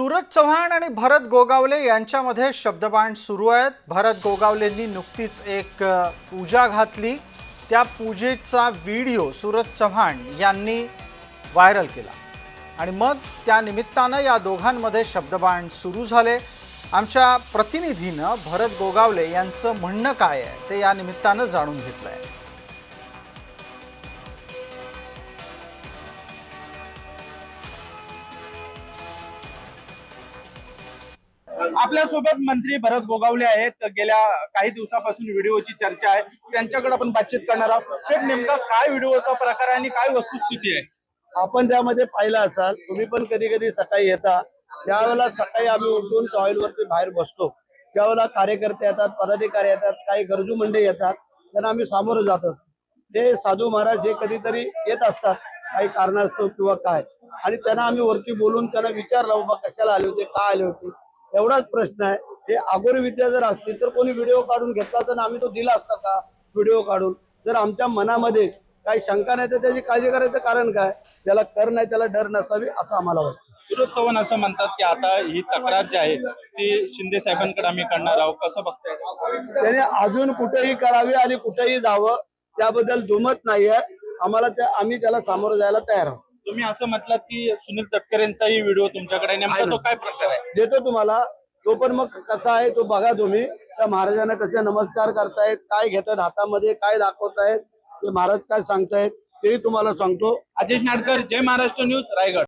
सूरज चव्हाण आणि भरत गोगावले यांच्यामध्ये शब्दबाण सुरू आहेत. भरत गोगावलेंनी नुकतीच एक पूजा घातली. त्या पूजेचा व्हिडिओ सूरज चव्हाण यांनी व्हायरल केला. आणि मग त्या निमित्तानं या दोघांमध्ये शब्दबाण सुरू झाले. आमच्या प्रतिनिधीनं भरत गोगावले यांचं म्हणणं काय आहे ते या निमित्तानं जाणून घेतलं आहे आपल्यासोबत मंत्री भरत गोगावले आहेत. गेल्या काही दिवसापासून व्हिडिओची चर्चा आहे. त्यांच्याकडे आपण बातचीत करणार आहोत. शेठ नेमका काय व्हिडिओचा प्रकार आहे आणि काय वस्तुस्थिती आहे? आपण त्यामध्ये पाहिलं असाल तुम्ही पण कधी कधी सकाळी येता. त्यावेळेला सकाळी आम्ही उठून टॉयलवरती बाहेर बसतो त्यावेळेला कार्यकर्ते येतात पदाधिकारी येतात काही गरजू मंडळी येतात त्यांना आम्ही सामोरं जातो ते साधू महाराज हे कधीतरी येत असतात काही कारणास्तव किंवा काय. आणि त्यांना आम्ही वरती बोलून त्यांना विचारलं बाबा कशाला आले होते? का आले होते? एवढाच प्रश्न आहे. हे अगोरी विद्या जर असतील तर कोणी व्हिडिओ काढून घेतला तर आम्ही तो दिला असता का? व्हिडिओ काढून. जर आमच्या मनामध्ये काही शंका नाही तर त्याची काळजी करायचं कारण काय? त्याला कर नाही त्याला डर नसावी असं आम्हाला वाटतं. सुरज चव्हाण असं म्हणतात की आता ही तक्रार जी आहे ती शिंदे साहेबांकडे आम्ही करणार आहोत. कसं बघताय? त्याने अजून कुठेही करावी आणि कुठेही जावं त्याबद्दल दुमत नाहीये. आम्हाला त्या आम्ही त्याला सामोरं जायला तयार आहोत. तुम्ही असं म्हटलात की सुनील तटकरेंचाही व्हिडिओ तुमच्याकडे. नेमका तो काय प्रकार आहे? देतो तुम्हाला. तो पण मग कसा आहे तो बघा तुम्ही. त्या महाराजांना कसे नमस्कार करतायत काय घेतात हातामध्ये काय दाखवतायत ते महाराज काय सांगतायत तेही तुम्हाला सांगतो. अजेश नाडकर जय महाराष्ट्र न्यूज रायगड.